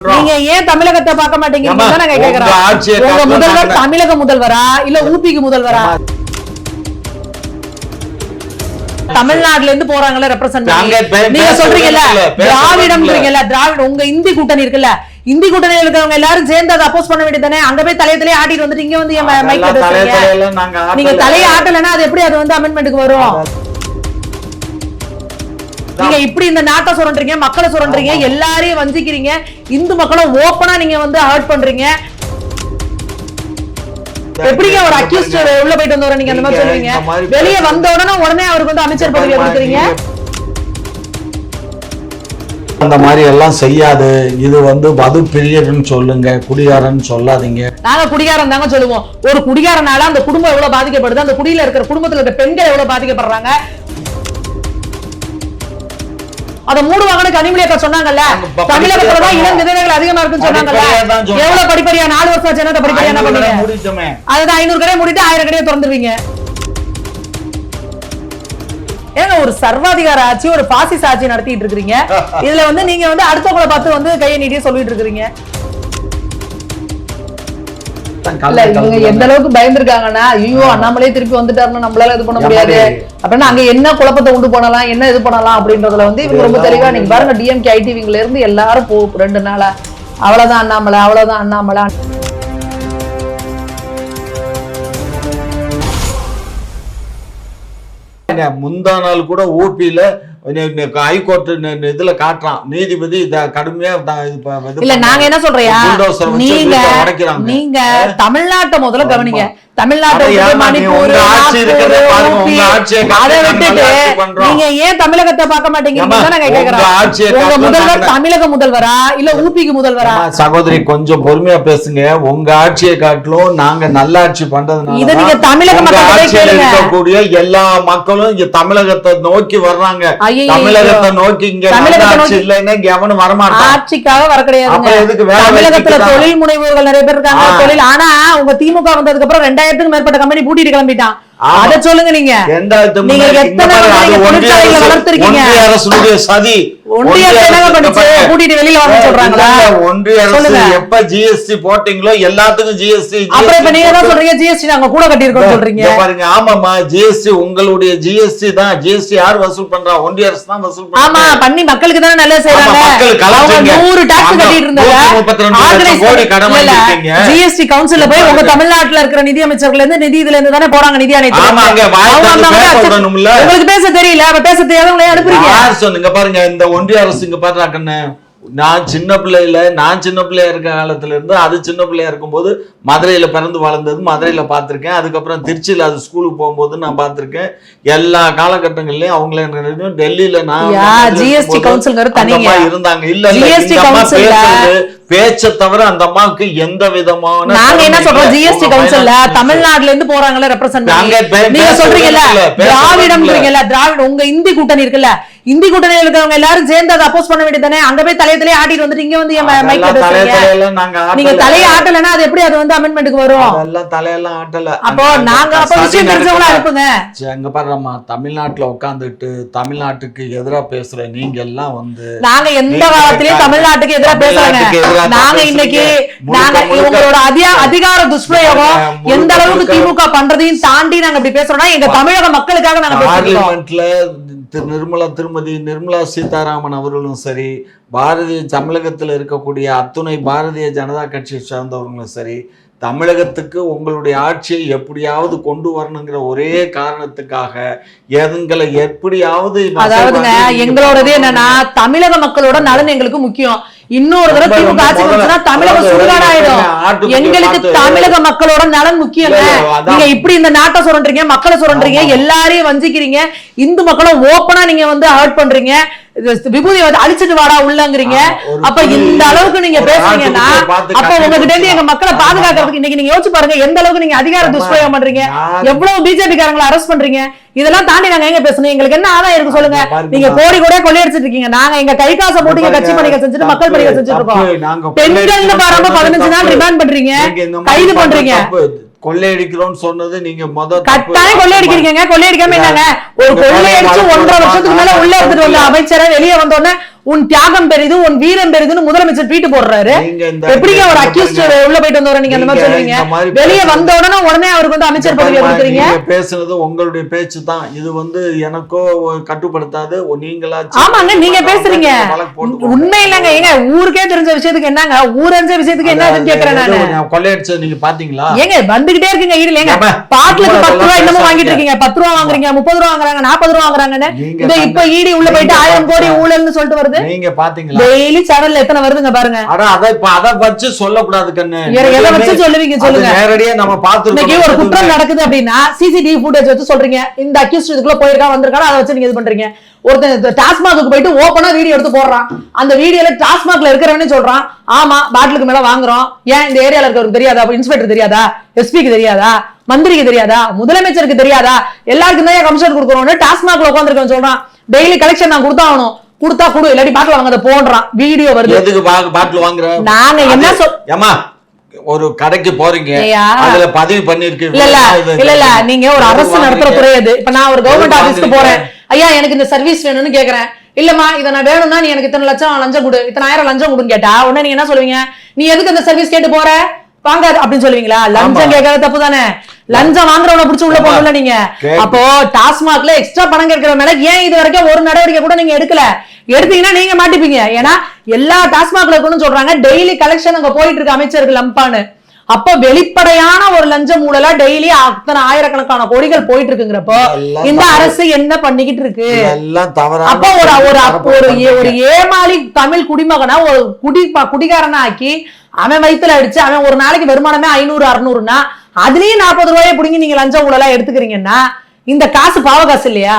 நீங்க ஏன் தமிழகத்தை பார்க்க மாட்டீங்க நாங்க கேக்குறோம் உங்க முதல்வர் தமிழக முதல்வரா இல்ல ஊபிக்கு முதல்வரா? தமிழ்நாட்டுல இருந்து போறாங்கல்ல ரெப்ரசன்ட் நாங்க சொல்றீங்கல்ல திராவிடம்ன்றீங்கல்ல திராவிட உங்க இந்தி கூட்டணி இருக்குல்ல இந்தி கூட்டணியில இருக்கிறவங்க எல்லாரும் சேர்ந்து அதை அப்போஸ் பண்ண வேண்டியதானே அங்க போய் தலைய தலைய ஆட்டிட்டு வந்துட்டு இங்க வந்து நாங்க. தலைய ஆட்டலன்னா அது எப்படி அது வந்து அமெண்ட்மெண்ட்டுக்கு வரும்? இப்படி இந்த நாட்டை சுரண்டுறீங்க மக்களை சுரண்டுறீங்க எல்லாரையும் வஞ்சிக்கிறீங்க. இந்து மக்களும் ஓப்பனா நீங்க வந்து ஹர்ட் பண்றீங்க. எப்படிங்க ஒரு அக்யூஸ்ட் உள்ள போயிட்டு வந்தவரை நீங்க அந்த மாதிரி மாதிரி வெளிய வந்த உடனே உடனே அவருக்கு வந்து அமைச்சர் பதவி கொடுக்குறீங்க. அந்த மாதிரி எல்லாம் செய்யாது. இது வந்து மது பிரியர்னு சொல்லுங்க குடிகாரன்னு சொல்லாதீங்க. நாங்க குடிகாரன் தாங்க சொல்லுவோம். ஒரு குடிகாரனால அந்த குடும்பம் எவ்வளவு பாதிக்கப்படுது? அந்த குடியில இருக்கிற குடும்பத்துல இருக்கிற பெண்கள் எவ்வளவு பாதிக்கப்படுறாங்க? அத மூடுவாங்கன்னு கனிமொழி அக்கா சொன்னாங்கல்ல? தமிழகத்துல தான் இளம் விதவைகள் அதிகமா இருக்குன்னு சொன்னாங்கல்ல. எவ்வளவு படிப்படியா? நாலு வருஷம் ஆச்சு என்ன படிப்படியா என்ன முடிச்சோமே அதுதான் ஐநூறு கடையை மூடிட்டு ஆயிரம் கடையை திறந்துருவீங்க. ஏங்க ஒரு சர்வாதிகார ஆட்சி ஒரு பாசிச ஆட்சி நடத்திட்டு இருக்கீங்க இதுல வந்து நீங்க வந்து அடுத்தவங்களை பார்த்து வந்து கையை நீட்டியே சொல்லிட்டு இருக்கீங்க இல்ல இவங்க எந்த அளவுக்கு பயந்துருக்காங்கன்னா ஐயோ அண்ணாமலே திருப்பி வந்துட்டாருன்னா நம்மளால இது பண்ண முடியாது. அப்படின்னா அங்க என்ன குழப்பத்தை உண்டு பண்ணலாம் என்ன இது பண்ணலாம் அப்படின்றதுல வந்து இவங்க ரொம்ப தெளிவா நீங்க பாருங்க டிஎம்கே ஐடிவிங்ல இருந்து எல்லாரும் போ ரெண்டு நாளா. அவ்வளவுதான் அண்ணாமலை அவ்வளவுதான் அண்ணாமலை. முந்தா நாள் கூட ஊபியில ஹைகோர்ட் இதுல காட்டுறான். நீதிபதி இத கடுமையா இல்ல நாங்க என்ன சொல்றையா நீங்க. நீங்க தமிழ்நாட்டை முதல்ல கவனிங்க. தமிழகத்தை பார்க்க மாட்டீங்க? தமிழக முதல்வரா? இல்ல ஊபிக்கு முதல்வரா? சகோதரி கொஞ்சம் பொறுமையா பேசுங்க. உங்க ஆட்சியை காட்டிலும் நாங்க நல்லாட்சி பண்றதுனால இதை நீங்க தமிழக கேளுங்க. இருக்கக்கூடிய எல்லா மக்களும் இங்க தமிழகத்தை நோக்கி வர்றாங்க. தமிழகத்தை நோக்கி இங்க நல்லாட்சி இல்லைன்னா இங்க எவனும் வரமாட்டான் ஆட்சிக்காக வர வேலை தமிழகத்துல? தொழில் முனைவோர்கள் நிறைய பேர் இருக்காங்க. தொழில் ஆனா உங்க திமுக வந்ததுக்கு அப்புறம் ரெண்டாயிரத்துக்கு மேற்பட்ட கம்பெனி பூட்டிட்டு கிளம்பிட்டான். அத சொல்லுங்க நீங்க நீங்க எத்தனை தொழிற்சாலைகளை அரசு- வளர்த்திருக்கீங்க? அரசுடைய சதி ஒன்றிய. கூட்டிட்டு வெளியில சொல்றாங்களா இல்ல, இல்ல, ஒன்றிய அரசு. எப்ப ஜிஎஸ்டி போட்டீங்களோ எல்லாத்துக்கும் ஜிஎஸ்டி அப்புறம் இப்ப நீங்க தான் சொல்றீங்க ஜிஎஸ்டி நாங்க கூட கட்டியிருக்கோம் சொல்றீங்க பாருங்க ஆமாமா ஜிஎஸ்டி உங்களுடைய ஜிஎஸ்டி தான் ஜிஎஸ்டி யார் வசூல் பண்றா ஒன்றிய அரசு தான் வசூல் ஆமா பண்றாங்க பண்ணி மக்களுக்கு தானே நல்லது ஆமா, செய்யறாங்க மக்கள் அவங்க கலெக்டருங்க. நூறு டாக்ஸ் ஆமா, கட்டிட்டு இருந்தாங்க 132 லட்சம் கோடி கடன் வாங்கியிருக்கீங்க. ஜிஎஸ்டி கவுன்சில்ல போய் உங்க தமிழ்நாட்டுல இருக்கிற நிதி அமைச்சர்ல இருந்து நிதி இதுல இருந்து தானே போறாங்க நிதி உங்களுக்கு பேச தெரியல அப்ப பேச தெரியாதவங்களே அனுப்புறீங்க. யார் சொன்னீங்க பாருங்க இந்த ஒன்றிய அரசு இங்க பாருடா கண்ணு நான் சின்ன பிள்ளையில நான் சின்ன பிள்ளையா இருக்க காலத்துல இருந்து அது சின்ன பிள்ளையா இருக்கும்போது மதுரையில பிறந்து வளர்ந்தது மதுரையில பார்த்திருக்கேன் அதுக்கப்புறம் திருச்சியில அது ஸ்கூலுக்கு போகும்போது நான் பார்த்திருக்கேன் எல்லா காலகட்டங்கள்லயும் அவங்கள டெல்லியில நான் இருந்தாங்க. இல்ல பேச்ச தவிர அந்த அம்மாவுக்கு எந்த விதமான நாங்க என்ன சொல்றோம். ஜிஎஸ்டி கவுன்சில்ல. தமிழ்நாட்டுல இருந்து போறாங்கல்ல ரெப்ரசன்ட் நாங்க சொல்றீங்கல்ல திராவிடம்ன்றீங்கல்ல திராவிட உங்க இந்தி கூட்டணி இருக்குல்ல இந்தி கூட்டணியில இருக்கிறவங்க எல்லாரும் சேர்ந்து அதை அப்போஸ் பண்ண வேண்டியதானே அங்க போய் தலைய தலைய ஆட்டிட்டு வந்துட்டு இங்க வந்து என் மைக்ல நாங்க. தலைய ஆட்டலன்னா அது எப்படி அது வந்து அமெண்ட்மெண்ட்டுக்கு வரும்? அதெல்லாம் தலையெல்லாம் ஆட்டல. அப்போ நாங்க அப்ப விஷயம் தெரிஞ்சவங்கள சரி, அங்க பாருமா தமிழ்நாட்டுல உட்காந்துட்டு தமிழ்நாட்டுக்கு எதிரா பேசுற நீங்க எல்லாம் வந்து நாங்க எந்த காலத்திலயும். தமிழ்நாட்டுக்கு எதிராக எதிரா பேசுறோங்க நாங்க. இன்னைக்கு நாங்க இவங்களோட அதிக அதிகார துஷ்பிரயோகம் எந்த அளவுக்கு திமுக பண்றதையும் தாண்டி நாங்க இப்படி பேசுறோம்னா எங்க தமிழக மக்களுக்காக நாங்க பார்லிமெண்ட்ல திரு நிர்மலா திருமதி நிர்மலா சீதாராமன் அவர்களும் சரி பாரதிய தமிழகத்தில் இருக்கக்கூடிய அத்துணை பாரதிய ஜனதா கட்சியை சார்ந்தவர்களும் சரி தமிழகத்துக்கு உங்களுடைய ஆட்சியை எப்படியாவது கொண்டு வரணுங்கிற ஒரே காரணத்துக்காக எங்களை எப்படியாவது அதாவதுங்க எங்களோடது என்னன்னா தமிழக மக்களோட நலன் எங்களுக்கு முக்கியம். இன்னொரு தடவை திமுக ஆட்சி முதல்ல- வந்துச்சுன்னா தமிழகம் சுடுகாடாயிடும் எங்களுக்கு தமிழக மக்களோட நலன் அதான். நீங்க இப்படி இந்த நாட்டை சுரண்டுறீங்க மக்களை சுரண்டுறீங்க. எல்லாரையும் வஞ்சிக்கிறீங்க இந்து மக்களும் ஓப்பனா நீங்க வந்து ஹர்ட் பண்றீங்க விபூதி வந்து அழிச்சிட்டு வாடா உள்ளங்கிறீங்க. அப்ப இந்த அளவுக்கு நீங்க பேசுறீங்கன்னா அப்ப கட்டி உங்ககிட்ட இருந்து எங்க மக்களை. பாதுகாக்கிறதுக்கு இன்னைக்கு நீங்க யோசிச்சு பாருங்க எந்த அளவுக்கு நீங்க அதிகார. துஷ்பிரயோகம் பண்றீங்க. எவ்வளவு பிஜேபி காரங்களை அரெஸ்ட் பண்றீங்க? இதெல்லாம் தாண்டி நாங்க எங்க பேசணும்? எங்களுக்கு என்ன ஆதாயம் இருக்கு சொல்லுங்க. நீங்க கோடி கோடியா கொள்ளையடிச்சிட்டு இருக்கீங்க. நாங்க எங்க கை காசை போட்டு கட்சி பணிகள் செஞ்சுட்டு மக்கள் பணிகள் செஞ்சுட்டு இருக்கோம். பெண்கள்னு பாருங்க பதினஞ்சு நாள் ரிமாண்ட் பண்றீங்க. கைது பண்றீங்க. கொள்ளையடிக்கிறோம்னு சொன்னது நீங்க முத. கட்டாயம் கொள்ளையடிக்கிறீங்க கொள்ளையடிக்காம என்னங்க? ஒரு கொள்ளையடிச்சு ஒன்றரை வருஷத்துக்கு மேல உள்ள எடுத்துட்டு வந்த அமைச்சரை வெளியே வந்த உடனே உன் தியாகம் பெரிது உன் வீரம் பெரிதுன்னு முதலமைச்சர் ட்வீட் போடுறாரு. எப்படிங்க ஒரு இந்த அக்யூஸ்ட் உள்ள போயிட்டு வந்தவரை நீங்க அந்த மாதிரி மாதிரி வெளியே வந்த உடனே உடனே அவருக்கு வந்து அமைச்சர் பதவி பாருங்க, கொடுக்குறீங்க பேசுனது உங்களுடைய பேச்சு தான். இது வந்து எனக்கோ கட்டுப்படுத்தாது. நீங்களா ஆமாங்க நீங்க பேசுறீங்க. உண்மை இல்லைங்க ஏங்க ஊருக்கே தெரிஞ்ச விஷயத்துக்கு என்னங்க? ஊர் தெரிஞ்ச விஷயத்துக்கு என்ன அதாவது ஆகுதுன்னு கேக்குறேன் நானு. கொள்ளையடிச்சது நீங்க பாத்தீங்களா? ஏங்க வந்துகிட்டே இருக்குங்க ஈடுல. ஏங்க சும்மா பத்து ரூபா இன்னமும். வாங்கிட்டு இருக்கீங்க. பத்து ரூபா வாங்குறீங்க முப்பது ரூபா வாங்குறாங்க நாற்பது ரூபா வாங்குறாங்கன்னு. இப்ப ஈடி உள்ள போயிட்டு ஆயிரம் கோடி? ஊழல்னு சொல்லிட்டு வருது. நீங்க பாத்தீங்களா? டெய்லி சேனல்ல எத்தனை வருதுங்க பாருங்க. அட அத இப்ப அத வச்சு சொல்லக்கூடாது கண்ணு. வேற எதை வச்சு சொல்லுவீங்க சொல்லுங்க. நேரடியா நம்ம இன்னைக்கு ஒரு குற்றம் பாத்துருக்கோம் நடக்குது அப்படின்னா சிசிடிவி ஃபுட்டேஜ் வச்சு சொல்றீங்க. இந்த அக்யூஸ்ட் இதுக்குள்ள போயிருக்கா வந்திருக்கானா அதை வச்சு நீங்க இது பண்றீங்க. ஒருத்தன் டாஸ்மாக்கு போயிட்டு ஓப்பனா வீடியோ எடுத்து போடுறான். அந்த வீடியோல டாஸ்மாக்ல இருக்கிறவனே சொல்றான் ஆமா பாட்டிலுக்கு மேல வாங்குறோம். ஏன் இந்த ஏரியால இருக்கிறவருக்கு தெரியாதா? இன்ஸ்பெக்டர் தெரியாதா? எஸ்பிக்கு தெரியாதா? மந்திரிக்கு தெரியாதா? முதலமைச்சருக்கு தெரியாதா? எல்லாருக்கும் தான் கமிஷன் கொடுக்குறோம்னு டாஸ்மாக்ல உட்காந்துருக்கவன் சொல்றான். டெய்லி கலெக்ஷன் நான் கொடுத்தாகணும். கொடுத்தா கொடு இல்லாட்டி பாட்டில் வாங்க போடுறான் வீடியோ வருது. எதுக்கு பாட்டில் வாங்குற? நாங்க என்ன ஏமா ஒரு கடைக்கு போறீங்க. அதுல பதிவு பண்ணிருக்கு இல்ல இல்ல இல்ல நீங்க ஒரு அரசு நடத்துற? துறை அது. இப்ப நான் ஒரு கவர்மெண்ட் ஆபீஸ்க்கு போறேன். ஐயா எனக்கு இந்த சர்வீஸ் வேணும்னு கேக்குறேன். இல்லம்மா இதை நான் வேணும்னா நீ எனக்கு இத்தனை லட்சம் லஞ்சம் கொடு. இத்தனை ஆயிரம் லஞ்சம் கொடுன்னு கேட்டா உடனே நீங்க என்ன சொல்லுவீங்க? நீ எதுக்கு இந்த சர்வீஸ் கேட்டு போற? வாங்க அப்படின்னு சொல்லுவீங்களா லஞ்சம். கேட்கறது தப்பு தானே லஞ்சம் வாங்குறவன புடிச்சு உள்ள. போகணும்ல நீங்க. அப்போ டாஸ்மாக்ல எக்ஸ்ட்ரா பணம் கேட்கிற மேல ஏன் இது வரைக்கும் ஒரு நடவடிக்கை கூட நீங்க எடுக்கல எடுத்தீங்கன்னா நீங்க மாட்டிப்பீங்க ஏன்னா எல்லா டாஸ்மாக்ல இருக்குன்னு சொல்றாங்க டெய்லி கலெக்ஷன் அங்க போயிட்டு இருக்கு அமைச்சர்கள் லம்பான்னு அப்ப வெளிப்படையான ஒரு லஞ்சம் ஊழலா டெய்லி அத்தனை ஆயிரக்கணக்கான கோடிகள் போயிட்டு இருக்குங்கிறப்போ இந்த. அரசு என்ன பண்ணிக்கிட்டு இருக்கு அப்ப ஒரு ஒரு ஒரு. ஏமாளி தமிழ் குடிமகனா ஒரு குடி குடிகாரனா ஆக்கி அவன் வயிற்றுல அடிச்சு அவன் ஒரு நாளைக்கு வருமானமே ஐநூறு அறுநூறுனா அதுலயும் நாற்பது ரூபாயை பிடிங்கி நீங்க லஞ்சம் ஊழலா எடுத்துக்கிறீங்கன்னா இந்த காசு பாவ காசு இல்லையா?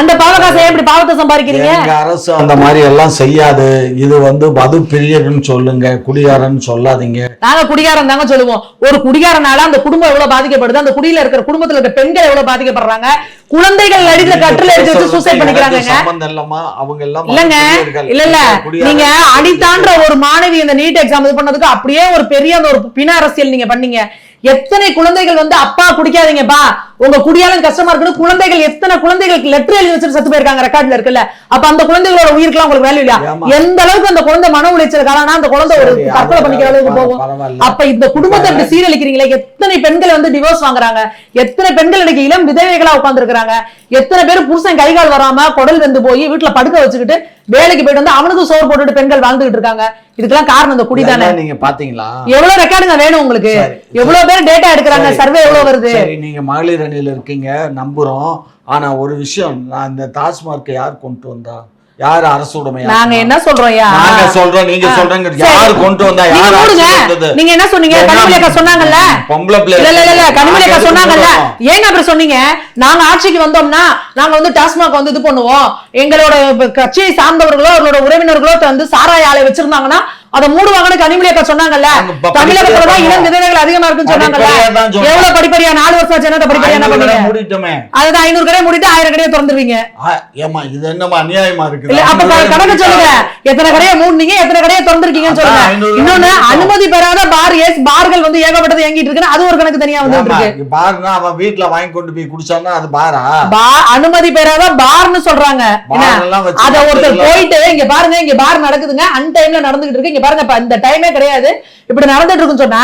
அந்த பாவ காசை ஏன் இப்படி பாவத்தை சம்பாதிக்கிறீங்க? அரசு அந்த மாதிரி எல்லாம் செய்யாது. இது வந்து மது பிரியர்னு சொல்லுங்க குடியாரன்னு சொல்லாதீங்க. நாங்க குடிகாரன் தாங்க சொல்லுவோம். ஒரு குடிகாரனால அந்த குடும்பம் எவ்வளவு பாதிக்கப்படுது? அந்த குடியில இருக்கிற குடும்பத்துல இருக்க பெண்கள் எவ்வளவு பாதிக்கப்படுறாங்க? குழந்தைகள் நடிக்கிற கட்டில எடுத்து வச்சு சூசைட் பண்ணிக்கிறாங்க அவங்க எல்லாம் இல்லங்க. இல்ல இல்ல. குடியாரன் நீங்க அடித்தான்ற ஒரு மாணவி இந்த நீட் எக்ஸாம் இது பண்ணதுக்கு அப்படியே ஒரு பெரிய அந்த ஒரு பின அரசியல் நீங்க பண்ணீங்க. எத்தனை குழந்தைகள் வந்து அப்பா குடிக்காதீங்கப்பா. உங்க குடியாலும் கஷ்டமா இருக்குன்னு குழந்தைகள் எத்தனை குழந்தைகளுக்கு லெட்டர் எழுதி வச்சுட்டு செத்து போயிருக்காங்க ரெக்கார்ட்ல இருக்குல்ல? அப்ப அந்த குழந்தைகளோட உயிருக்குலாம் உங்களுக்கு வேல்யூ இல்லையா? ஏம்மா? எந்த அளவுக்கு அந்த குழந்தை மன உளைச்சல் காரணம் அந்த குழந்தை ஒரு தற்கொலை பண்ணிக்கிற அளவுக்கு போகும். அப்ப இந்த குடும்பத்தை இப்படி சீரழிக்கிறீங்களே? எத்தனை பெண்கள் வந்து டிவோர்ஸ் வாங்குறாங்க? எத்தனை பெண்கள் இன்னைக்கு இளம் விதவைகளா உட்கார்ந்து இருக்காங்க எத்தனை பேர் புருஷன் கை கால் வராம குடல் வெந்து போய் வீட்டுல படுக்க வச்சுக்கிட்டு வேலைக்கு போயிட்டு வந்து அவனுக்கு சோறு போட்டுட்டு பெண்கள் வாழ்ந்துகிட்டு இருக்காங்க. இதுக்கெல்லாம் காரணம் இந்த குடிதானே இதெல்லாம் நீங்க பாத்தீங்களா? எவ்வளவு ரெக்கார்டுங்க வேணும் உங்களுக்கு? எவ்வளவு பேர் டேட்டா எடுக்கிறாங்க? சரி, சர்வே எவ்வளவு வருது? நீங்க மகளிர் அணியில இருக்கீங்க நம்புறோம். ஆனா ஒரு விஷயம் நான் இந்த டாஸ்மார்க்கை யார் கொண்டு வந்தா? யார் அரசு உடைமையா நாங்க என்ன சொல்றோம் நாங்க சொல்றோம் நீங்க சொல்றீங்க. யார் கொண்டு வந்தா? யார் வந்தது? நீங்க என்ன சொன்னீங்க? ஏன்னா, கனிமொழி அக்கா சொன்னாங்கல்ல? பொம்பளை பிள்ளை இல்ல இல்ல இல்ல. கனிமொழி அக்கா நாங்க சொன்னாங்கல்ல? ஏங்க அப்புறம் சொன்னீங்க? நாங்க ஆட்சிக்கு வந்தோம்னா நாங்க வந்து டாஸ்மாக் வந்து இது பண்ணுவோம். எங்களோட கட்சியை சார்ந்தவர்களோ அவர்களோட உறவினர்களோ வந்து சாராய ஆலை வச்சிருந்தாங்கன்னா அதை மூடுவாங்கன்னு கனிமொழி அக்கா சொன்னாங்கல்ல? தமிழகத்துல தான் இளம் விதவைகள் அதிகமா இருக்குன்னு சொன்னாங்கல்ல. எவ்வளவு படிப்படியா? நாலு வருஷம் ஆச்சு என்ன படிப்படியா என்ன கடை பண்ணீங்க? மூடிட்டோமே. அதுதான் ஐநூறு கடையை மூடிட்டு ஆயிரம் கடையை திறந்துருவீங்க. ஆ, ஏம்மா இது என்னமா அநியாயமா இருக்கு இல்ல அப்ப கணக்கு சொல்லுங்க. எத்தனை கடையை மூடுனீங்க எத்தனை கடையை திறந்திருக்கீங்கன்னு சொல்லுங்க. இன்னொன்னு. அனுமதி பெறாத பார் எஸ் பார்கள் வந்து ஏகப்பட்டது இயங்கிட்டு இருக்குன்னு அது ஒரு கணக்கு தனியா வந்து இருக்கு. பாருனா அவன் வீட்டுல வாங்கி கொண்டு போய் குடிச்சான்னா அது பாரா? அனுமதி பெறாத பார்னு சொல்றாங்க. அத ஒருத்தர் போயிட்டு இங்க பாருங்க இங்க பார் நடக்குதுங்க அன் டைம்ல நடந்துகிட்டு இருக்கு பாருங்க இப்ப இந்த டைமே கிடையாது. இப்படி நடந்துட்டு இருக்குன்னு சொன்னா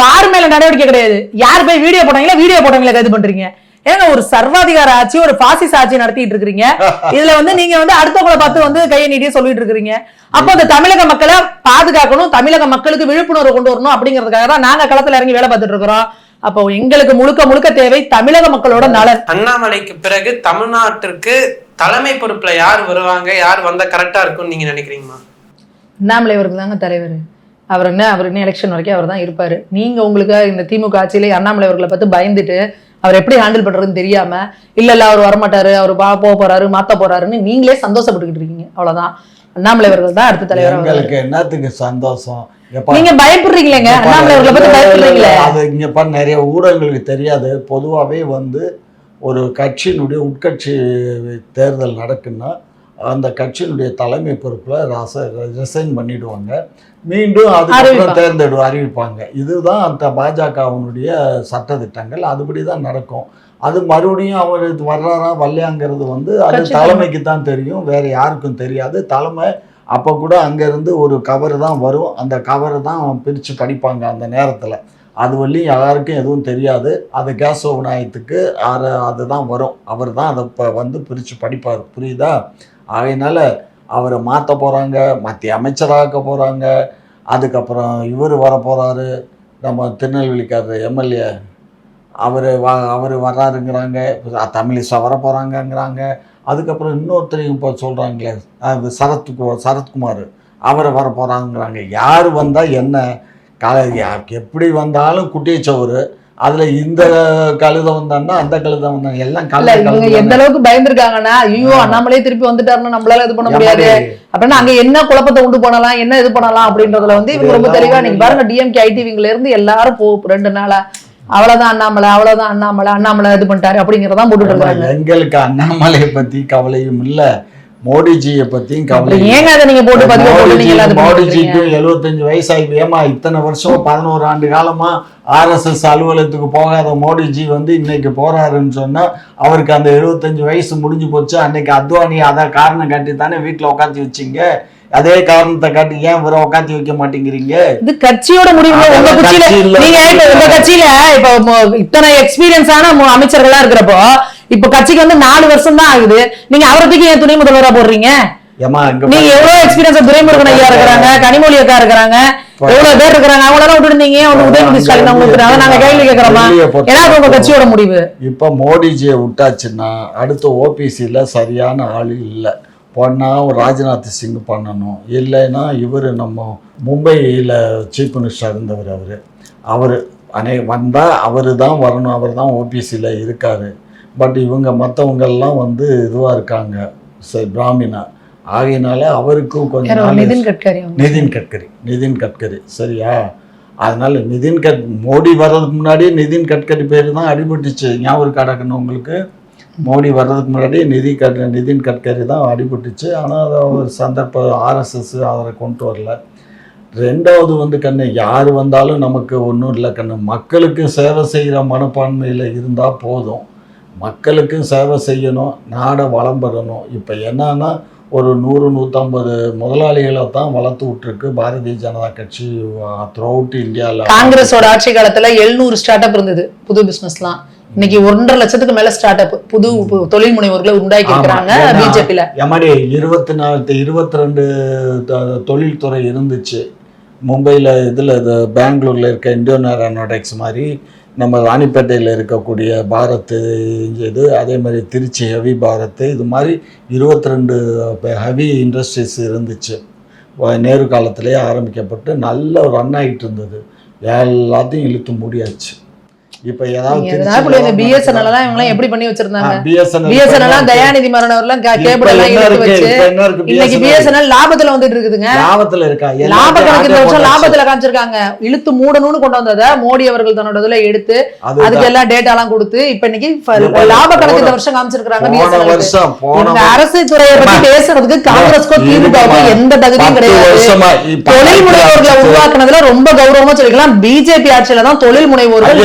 பார் மேல நடவடிக்கை கிடையாது. யார் போய் வீடியோ போட்டாங்களா? வீடியோ போட்டவங்களை கைது பண்றீங்க. ஏங்க ஒரு சர்வாதிகார ஆட்சி ஒரு பாசிச ஆட்சி நடத்திட்டு இருக்கீங்க இதுல வந்து நீங்க வந்து அடுத்தவங்களை பார்த்து வந்து கையை நீட்டியே சொல்லிட்டு இருக்கீங்க அப்போ இந்த தமிழக மக்களை பாதுகாக்கணும் தமிழக மக்களுக்கு விழிப்புணர்வு கொண்டு வரணும் அப்படிங்கிறதுக்காக தான் நாங்க களத்துல இறங்கி வேலை பார்த்துட்டு இருக்கிறோம். அப்போ எங்களுக்கு முழுக்க முழுக்க தேவை தமிழக மக்களோட நலன். அண்ணாமலைக்கு பிறகு தமிழ்நாட்டிற்கு தலைமை பொறுப்புல யார் வருவாங்க? யார் வந்தா கரெக்டா இருக்கும்னு நீங்க நினைக்கிறீங்கம்மா? அண்ணாமலை அவருக்கு தாங்க தலைவர். அவர் என்ன அவர் இன்னும் எலெக்ஷன் வரைக்கும் அவர் தான் இருப்பாரு. நீங்க உங்களுக்கு இந்த திமுக ஆட்சியிலே அண்ணாமலை அவர்களை பார்த்து பயந்துட்டு அவர் எப்படி ஹேண்டில் பண்றதுன்னு தெரியாம இல்ல இல்ல அவர் வரமாட்டாரு அவர் பா போக போறாரு மாத்த போறாருன்னு நீங்களே சந்தோஷப்பட்டுக்கிட்டு இருக்கீங்க. அவ்வளவுதான். அண்ணாமலை அவர்கள் தான் அடுத்த தலைவர் வருவாரு. எங்களுக்கு என்னத்துக்கு சந்தோஷம்? நீங்க பயப்படுறீங்களேங்க. அண்ணாமலை அவர்களை பத்தி பயப்படுறீங்களே. அது இங்க பாரு நிறைய ஊடகங்களுக்கு தெரியாது. பொதுவாகவே வந்து ஒரு கட்சியினுடைய உட்கட்சி தேர்தல் நடக்குன்னா அந்த கட்சியினுடைய தலைமை பொறுப்புல ரச ரிசைன் பண்ணிடுவாங்க. மீண்டும் அதுக்கப்புறம். தேர்ந்தெடு அறிவிப்பாங்க. இதுதான் அந்த பாஜகவினுடைய சட்டதிட்டங்கள் அதுபடி தான் நடக்கும். அது மறுபடியும் அவர் வர்றாரா வரலையாங்கிறது வந்து அது தலைமைக்கு தான் தெரியும். வேற யாருக்கும் தெரியாது. தலைமை அப்போ கூட அங்கேருந்து ஒரு கவர் தான் வரும். அந்த கவரை தான் பிரித்து படிப்பாங்க அந்த நேரத்தில். அது வரையும் யாருக்கும் எதுவும் தெரியாது. அது கேசவ விநாயகத்துக்கு அது அதுதான் வரும். அவர் தான் அதை இப்போ வந்து பிரித்து படிப்பார். புரியுதா? ஆகையினால அவரை மாற்ற போகிறாங்க மத்திய அமைச்சராக்க போகிறாங்க அதுக்கப்புறம் இவர் வர போகிறாரு நம்ம திருநெல்வேலிக்காரர் எம்எல்ஏ அவர் வ அவர் வர்றாருங்கிறாங்க. தமிழிசா வர போகிறாங்கங்கிறாங்க அதுக்கப்புறம் இன்னொருத்தரையும் இப்போ சொல்கிறாங்களே அது சரத்கு சரத்குமார். அவரை வர போகிறாங்கிறாங்க யார் வந்தால் என்ன? க எப்படி வந்தாலும் குட்டியச்சவர் அதில் இந்த கழுதை வந்தான்னா அந்த கழுதை வந்தாங்க. எல்லாம் இவங்க எந்த அளவுக்கு பயந்துருக்காங்கன்னா ஐயோ அண்ணாமலே திருப்பி வந்துட்டாருன்னா நம்மளால இது பண்ண முடியாது. அப்படின்னா அங்க என்ன குழப்பத்தை உண்டு பண்ணலாம் என்ன இது பண்ணலாம் அப்படின்றதுல வந்து இவங்க ரொம்ப தெளிவா நீங்க பாருங்க டிஎம்கே ஐடிவிங்ல இருந்து எல்லாரும் போ ரெண்டு நாளா அவ்வளவுதான் அண்ணாமலை அவ்வளவுதான் அண்ணாமலை அண்ணாமலை இது பண்ணிட்டாரு அப்படிங்கறதான் போட்டுட்டு இருக்காங்க. எங்களுக்கு அண்ணாமலையை பத்தி கவலையும் இல்ல. மோடிஜியை பத்தியும் கவலை ஏங்க அதை நீங்க போட்டு? மோடிஜிக்கும் எழுபத்தஞ்சு வயசாகி ஏமா இத்தனை வருஷம் பதினோரு ஆண்டு காலமா ஆர்எஸ்எஸ் அலுவலகத்துக்கு போகாத மோடிஜி வந்து இன்னைக்கு போறாருன்னு சொன்னா அவருக்கு அந்த எழுபத்தஞ்சு வயசு முடிஞ்சு போச்சு அன்னைக்கு அத்வானி அதை காரணம் காட்டி தானே வீட்டுல உட்காந்து வச்சீங்க அதே காரணத்தை காட்டி ஏன் இவரை உட்காந்து வைக்க மாட்டேங்கிறீங்க இது கட்சியோட முடிவு உங்க கட்சியில. நீங்க இப்ப உங்க கட்சியில இப்ப இத்தனை எக்ஸ்பீரியன்ஸான அமைச்சர்களா இருக்கிறப்போ இப்ப கட்சிக்கு வந்து நாலு வருஷம் தான் ஆகுது. நீங்க அவரை தூக்கி ஏன் துணை முதல்வரா போடுறீங்க? நீங்க. எவ்வளவு எக்ஸ்பீரியன்ஸ் துரைமுருகன் ஐயா இருக்கிறாங்க கனிமொழி அக்கா இருக்கிறாங்க எவ்வளவு பேர் இருக்கிறாங்க அவங்களெல்லாம் விட்டுருந்தீங்க அவங்க உதயநிதி ஸ்டாலின் அதை நாங்க கேள்வி கேட்கிறோமா? ஏன்னா உங்க கட்சியோட முடிவு. இப்போ மோடிஜியை விட்டாச்சுன்னா அடுத்து ஓபிசியில் சரியான ஆள் இல்லை. பண்ணால் ராஜ்நாத் சிங் பண்ணணும். இல்லைன்னா இவர் நம்ம மும்பையில் சீஃப் மினிஸ்டர் இருந்தவர் அவர். அவர் அனை வந்தால் அவர் தான் வரணும். அவர் தான் ஓபிசியில் இருக்கார். பட் இவங்க மற்றவங்கெல்லாம் வந்து இதுவாக இருக்காங்க. சரி பிராமினா. ஆகையினால அவருக்கும் கொஞ்சம் நிதின் கட்கரி. நிதின் கட்கரி. நிதின் கட்கரி. சரியா? அதனால நிதின் கட் மோடி வர்றதுக்கு முன்னாடி நிதின் கட்கரி பேர் தான் அடிபட்டுச்சு. ஞாபகம் கிடக்கணும் உங்களுக்கு. மோடி வர்றதுக்கு முன்னாடி நிதி கட் நிதின் கட்கரி தான் அடிபட்டுச்சு. ஆனால் அதை ஒரு சந்தர்ப்ப ஆர்எஸ்எஸ் அவரை கொண்டு வரல. ரெண்டாவது வந்து கண்ணு யார் வந்தாலும் நமக்கு ஒன்றும் இல்லை கண்ணு. மக்களுக்கு சேவை செய்கிற மனப்பான்மையில் இருந்தால் போதும். மக்களுக்கு சேவை செய்யணும் நாடை வளம் பெறணும். இப்போ என்னன்னா ஒரு நூறு நூற்றம்பது முதலாளிகளை தான் வளர்த்து விட்டுருக்கு பாரதிய ஜனதா கட்சி த்ரூ அவுட் இந்தியாவில் காங்கிரஸோட ஆட்சி காலத்துல எழுநூறு ஸ்டார்ட் அப் இருந்தது புது பிசினஸ்லாம் இன்னைக்கு ஒன்றரை லட்சத்துக்கு மேல ஸ்டார்ட் அப் புது தொழில் முனைவோர்களை உண்டாக்கி இருக்கிறாங்க பிஜேபியில எம்மாடி இருபத்தி நாலு இருபத்தி ரெண்டு தொழில்துறை இருந்துச்சு. மும்பையில் இதில் இது பெங்களூரில் இருக்க இந்தியன் ஏரோநாட்டிக்ஸ் மாதிரி நம்ம ராணிப்பேட்டையில் இருக்கக்கூடிய பாரத் இது அதே மாதிரி திருச்சி ஹெவி பாரத் இது மாதிரி இருபத்தி ரெண்டு ஹெவி இண்டஸ்ட்ரீஸ் இருந்துச்சு. நேரு காலத்திலேயே ஆரம்பிக்கப்பட்டு நல்ல ரன் ஆகிட்டு இருந்தது. எல்லாத்தையும் இழுத்து முடியாச்சு. இப்போ ஏதாவது பிஎஸ்என்எல் எல்லாம் இவங்க எல்லாம் எப்படி பண்ணி வச்சிருந்தாங்க? பிஎஸ்என்எல் பிஎஸ்என்எல் எல்லாம் தயாநிதி மாறன் அவர்லாம் கேபிள் எல்லாம் எடுத்து வச்சு இன்னைக்கு பிஎஸ்என்எல் லாபத்துல வந்துட்டு இருக்குதுங்க. லாபத்துல இருக்கா? லாப கணக்கு இந்த வருஷம் லாபத்துல காமிச்சிருக்காங்க. இழுத்து மூடணும்னு கொண்டு வந்ததை மோடி அவர்கள் தன்னோட இதுல எடுத்து. அதுக்கு எல்லாம் டேட்டா எல்லாம் கொடுத்து இப்ப இன்னைக்கு லாப கணக்கு இந்த வருஷம் காமிச்சிருக்காங்க இந்த அரசு துறையை பத்தி பேசுறதுக்கு காங்கிரஸ்க்கோ திமுகவுக்கோ எந்த தகுதியும் கிடையாது. தொழில் முனைவோர்களை உருவாக்குனதுல ரொம்ப கௌரவமா சொல்லிக்கலாம். பிஜேபி ஆட்சியில தான் தொழில் முனைவோர்கள்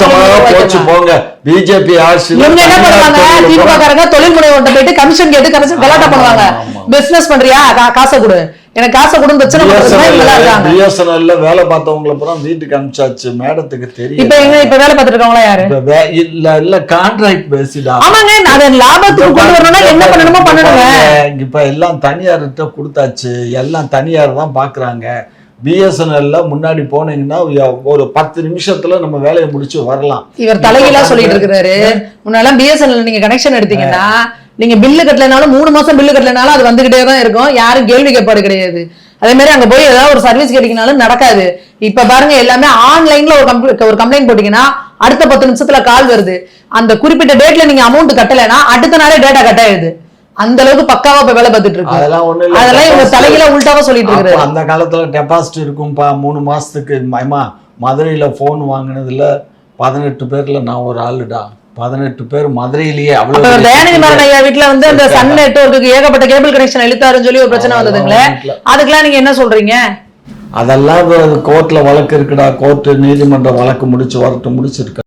தொழில் போச்சு. போங்க. பிஜேபி ஆட்சியில் இவங்க என்ன பண்ணுவாங்க? திமுக தொழில் முனைவோர்கிட்ட போயிட்டு கமிஷன் கேட்டு கமிஷன் கலாட்டா பண்ணுவாங்க. பிசினஸ் பண்றியா? காசை கொடு. எனக்கு காசை கொடுன்னு பிரச்சனை பிஎஸ்என்எல்ல வேலை பார்த்தவங்கள அப்புறம் வீட்டுக்கு அனுப்பிச்சாச்சு. மேடத்துக்கு இப்ப தெரியும் எங்க இப்ப வேலை பார்த்துட்டு இருக்கவங்களா யாரு? இப்ப இல்ல இல்ல கான்ட்ராக்ட் பேசிடா ஆமாங்க அதை லாபத்துக்கு கொண்டு வரணும்னா என்ன பண்ணணுமோ பண்ணணுங்க. இப்ப எல்லாம் தனியார்கிட்ட கொடுத்தாச்சு. எல்லாம் தனியார் தான் பாக்குறாங்க. பிஎஸ்என்எல்ல முன்னாடி போனீங்கன்னா ஒரு பத்து நிமிஷத்துல நம்ம வேலையை முடிச்சு வரலாம். இவர் தலைகீழா சொல்லிட்டு இருக்கிறாரு முன்னால பிஎஸ்என்எல் நீங்க கனெக்ஷன் எடுத்தீங்கன்னா நீங்க பில்லு கட்டலைனாலும் மூணு மாசம் பில்லு கட்டலைனாலும் அது வந்துகிட்டே தான் இருக்கும். யாரும் கேள்வி கேட்பாடு கிடையாது. அதே மாதிரி அங்க போய் ஏதாவது ஒரு சர்வீஸ் கேட்டீங்கனாலும் நடக்காது. இப்ப பாருங்க எல்லாமே ஆன்லைன்ல ஒரு கம்ப்ள- ஒரு கம்ப்ளைண்ட் போட்டீங்கன்னா அடுத்த பத்து நிமிஷத்துல கால் வருது. அந்த குறிப்பிட்ட டேட்ல நீங்க அமௌண்ட் கட்டலைன்னா அடுத்த நாளே டேட்டா கட் ஆயிடுது. அந்த அளவுக்கு பக்காவா இப்ப வேலை பார்த்துட்டு இருக்கு. அதெல்லாம் ஒண்ணு இல்ல. அதெல்லாம் இவங்க தலைகீழா உள்டாவா சொல்லிட்டு இருக்காரு. அந்த காலத்துல டெபாசிட் இருக்கும்பா மூணு மாசத்துக்கு. மைமா மதுரையில ஃபோன் வாங்கினதுல பதினெட்டு பேர்ல நான் ஒரு ஆளுடா. பதினெட்டு பேர் மதுரையிலேயே அவ்வளவு தயாநிதி மாறன் ஐயா வீட்டுல வந்து அந்த சன் நெட்வொர்க்கு ஏகப்பட்ட கேபிள் கனெக்ஷன் இழுத்தாருன்னு சொல்லி ஒரு பிரச்சனை வந்ததுங்களே. அதுக்கெல்லாம் நீங்க என்ன சொல்றீங்க? அதெல்லாம் கோர்ட்ல வழக்கு இருக்குடா. கோர்ட்டு நீதிமன்ற வழக்கு முடிச்சு வரட்டு முடிச்சிருக்க